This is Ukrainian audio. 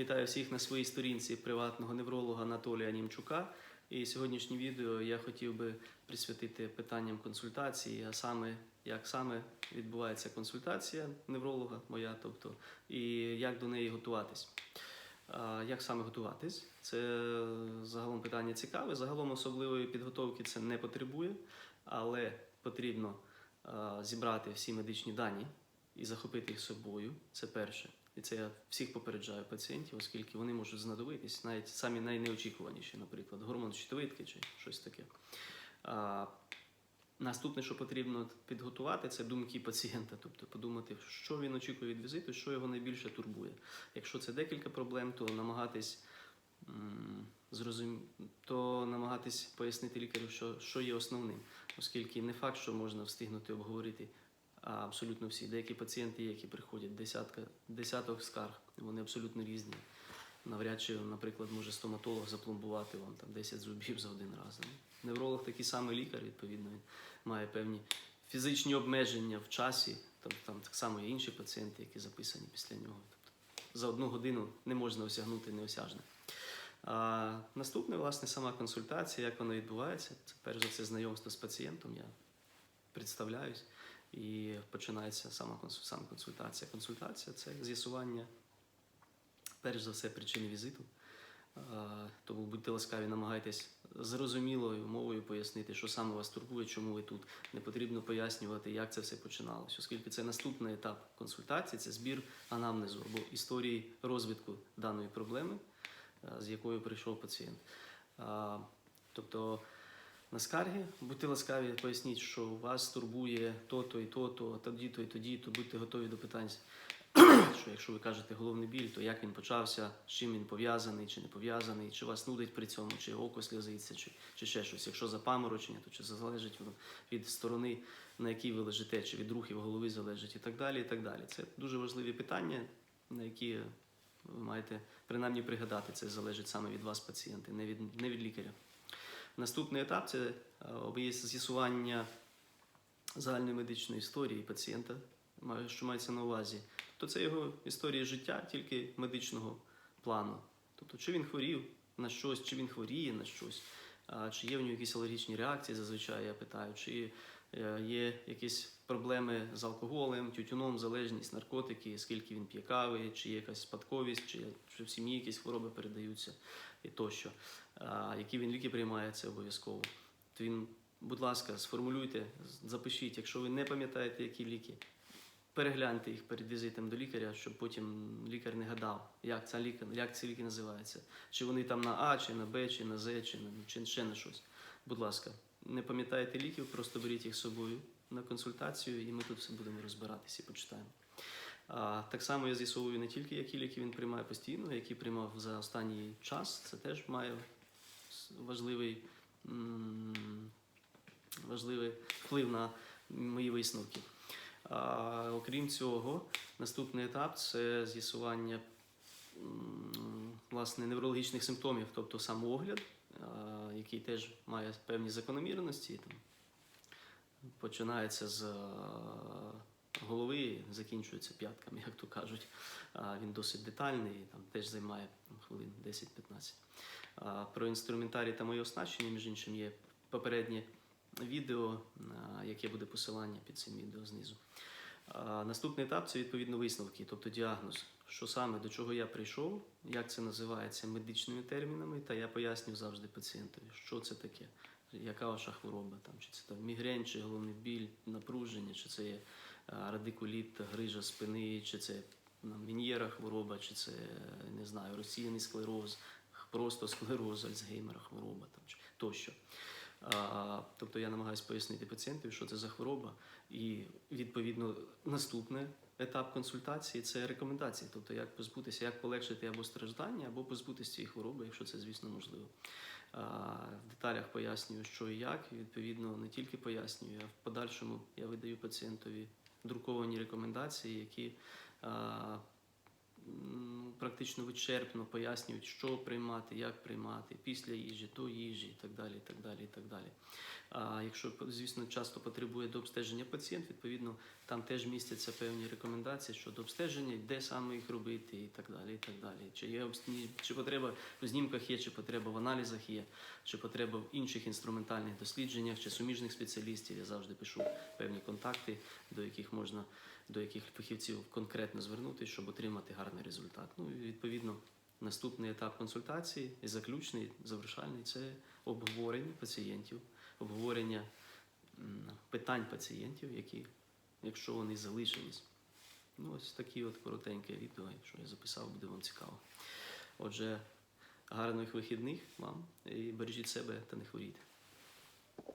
Вітаю всіх на своїй сторінці приватного невролога Анатолія Німчука. І сьогоднішнє відео я хотів би присвятити питанням консультації, а саме як саме відбувається консультація невролога моя, тобто і як до неї готуватись. Як саме готуватись? Це загалом питання цікаве. Загалом особливої підготовки це не потребує, але потрібно зібрати всі медичні дані і захопити їх собою. Це перше. І це я всіх попереджаю пацієнтів, оскільки вони можуть знадобитись, навіть самі найнеочікуваніші, наприклад, гормон щитовидки чи щось таке. А, наступне, що потрібно підготувати, це думки пацієнта, тобто подумати, що він очікує від візиту, що його найбільше турбує. Якщо це декілька проблем, то намагатись зрозум... то намагатись пояснити лікарю, що, що є основним, оскільки не факт, що можна встигнути обговорити абсолютно всі. Деякі пацієнти, які приходять десятка, десяток скарг, вони абсолютно різні. Навряд чи, наприклад, може стоматолог запломбувати вам там 10 зубів за один раз. Невролог такий самий лікар, відповідно, він має певні фізичні обмеження в часі. Тобто там так само є інші пацієнти, які записані після нього. Тобто за одну годину не можна осягнути неосяжне. А, наступне, власне, сама консультація, як вона відбувається. Це перш за все знайомство з пацієнтом. Я представляюсь. І починається сама сама консультація. Консультація це з'ясування, перш за все, причини візиту. Тому будьте ласкаві, намагайтесь зрозумілою мовою пояснити, що саме вас турбує, чому ви тут. Не потрібно пояснювати, як це все починалось, оскільки це наступний етап консультації, це збір анамнезу або історії розвитку даної проблеми, з якою прийшов пацієнт. Тобто на скарги, будьте ласкаві, поясніть, що вас турбує то-то і то-то, тоді-то і тоді-то, будьте готові до питань. Що якщо ви кажете головний біль, то як він почався, з чим він пов'язаний чи не пов'язаний, чи вас нудить при цьому, чи око сльозиться, чи, чи ще щось. Якщо запаморочення, то чи залежить воно від сторони, на якій ви лежите, чи від рухів голови залежить, і так далі. і так далі. Це дуже важливі питання, на які ви маєте принаймні пригадати. Це залежить саме від вас, пацієнти, не від, не від лікаря. Наступний етап це е, з'ясування загальної медичної історії пацієнта, що мається на увазі. Тобто це його історія життя тільки медичного плану. Тобто, чи він хворів на щось, чи він хворіє на щось, чи є в нього якісь алергічні реакції, зазвичай я питаю, чи е, є якісь проблеми з алкоголем, тютюном, залежність, наркотики, скільки він п'є кави, чи є якась спадковість, чи, чи в сім'ї якісь хвороби передаються і тощо. Які він ліки приймає, це обов'язково. Він, будь ласка, сформулюйте, запишіть, якщо ви не пам'ятаєте, які ліки, перегляньте їх перед візитом до лікаря, щоб потім лікар не гадав, як ця ліка, як ці ліки називаються. Чи вони там на А, чи на Б, чи на З, чи на чи ще на щось. Будь ласка, не пам'ятаєте ліків, просто беріть їх з собою на консультацію, і ми тут все будемо розбиратися і почитаємо. А, так само я з'ясовую не тільки, які ліки він приймає постійно, які приймав за останній час. Це теж має важливий, важливий вплив на мої висновки. Окрім цього, наступний етап це з'ясування власне неврологічних симптомів, тобто самоогляд, який теж має певні закономірності. Там, починається з голови, закінчується п'ятками, як то кажуть. Він досить детальний, там теж займає хвилин 10-15. А, Про інструментарій та моє оснащення, між іншим, є попереднє відео, на яке буде посилання під цим відео знизу. Наступний етап це відповідно висновки, тобто діагноз, що саме до чого я прийшов, як це називається медичними термінами, та я пояснюю завжди пацієнтові, що це таке, яка ваша хвороба, там, чи це там, мігрень, чи головний біль, напруження, чи це є радикуліт, грижа спини, чи це мін'єра хвороба, чи це не знаю, розсіяний склероз, просто склероз, Альцгеймера хвороба там, тощо. Тобто я намагаюся пояснити пацієнтові, що це за хвороба, і відповідно наступний етап консультації це рекомендації, тобто як позбутися, як полегшити або страждання, або позбутися цієї хвороби, якщо це, звісно, можливо. В деталях пояснюю, що і як, і відповідно не тільки пояснюю, а в подальшому я видаю пацієнтові друковані рекомендації, які практично вичерпно пояснюють, що приймати, як приймати, після їжі, до їжі і так далі. і так далі, і так далі. А якщо, звісно, часто потребує до обстеження пацієнт, відповідно, там теж містяться певні рекомендації щодо обстеження, де саме їх робити і так далі. і так далі. Чи, є, чи потреба в знімках є, чи потреба в аналізах є, чи потреба в інших інструментальних дослідженнях, чи суміжних спеціалістів. Я завжди пишу певні контакти, до яких можна до яких фахівців конкретно звернутися, щоб отримати гарний результат. Ну і відповідно наступний етап консультації і заключний, завершальний це обговорення пацієнтів, обговорення питань пацієнтів, які, якщо вони залишились. Ну, ось такі от коротеньке відео, якщо я записав, буде вам цікаво. Отже, гарних вихідних вам і бережіть себе та не хворійте.